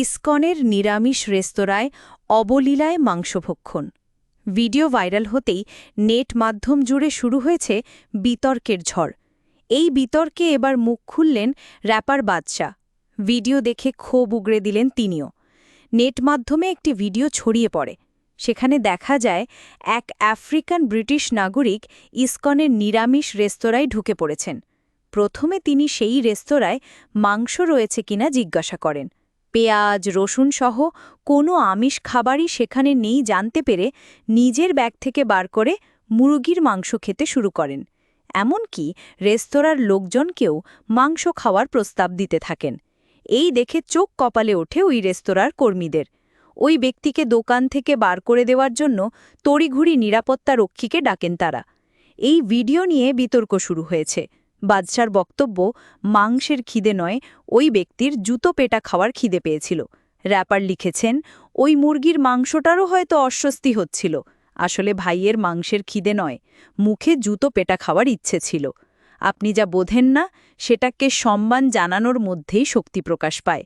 ইসকনের নিরামিষ রেস্তোরাঁয় অবলীলায় মাংসভক্ষণ। ভিডিও ভাইরাল হতেই নেট মাধ্যম জুড়ে শুরু হয়েছে বিতর্কের ঝড়। এই বিতর্কে এবার মুখ খুললেন র্যাপার বাদশাহ। ভিডিও দেখে ক্ষোভ উগড়ে দিলেন তিনিও। নেট মাধ্যমে একটি ভিডিও ছড়িয়ে পড়ে। সেখানে দেখা যায়, এক আফ্রিকান ব্রিটিশ নাগরিক ইসকনের নিরামিষ রেস্তোরাঁয় ঢুকে পড়েছেন। প্রথমে তিনি সেই রেস্তোরাঁয় মাংস রয়েছে কিনা জিজ্ঞাসা করেন। পেঁয়াজ, রসুন সহ কোনো আমিষ খাবারই সেখানে নেই জানতে পেরে নিজের ব্যাগ থেকে বার করে মুরগির মাংস খেতে শুরু করেন। এমনকি রেস্তোরাঁর লোকজনকেও মাংস খাওয়ার প্রস্তাব দিতে থাকেন। এই দেখে চোখ কপালে ওঠে ওই রেস্তোরাঁর কর্মীদের। ওই ব্যক্তিকে দোকান থেকে বার করে দেওয়ার জন্য তড়িঘুড়ি নিরাপত্তা রক্ষীকে ডাকেন তারা। এই ভিডিও নিয়ে বিতর্ক শুরু হয়েছে। বাদশার বক্তব্য, মাংসের খিদে নয়, ওই ব্যক্তির জুতো পেটা খাওয়ার খিদে পেয়েছিল। র্যাপার লিখেছেন, ওই মুরগির মাংসটারও হয়তো অস্বস্তি হচ্ছিল। আসলে ভাইয়ের মাংসের খিদে নয়, মুখে জুতো পেটা খাওয়ার ইচ্ছে ছিল। আপনি যা বোধেন না, সেটাকে সম্মান জানানোর মধ্যেই শক্তি প্রকাশ পায়।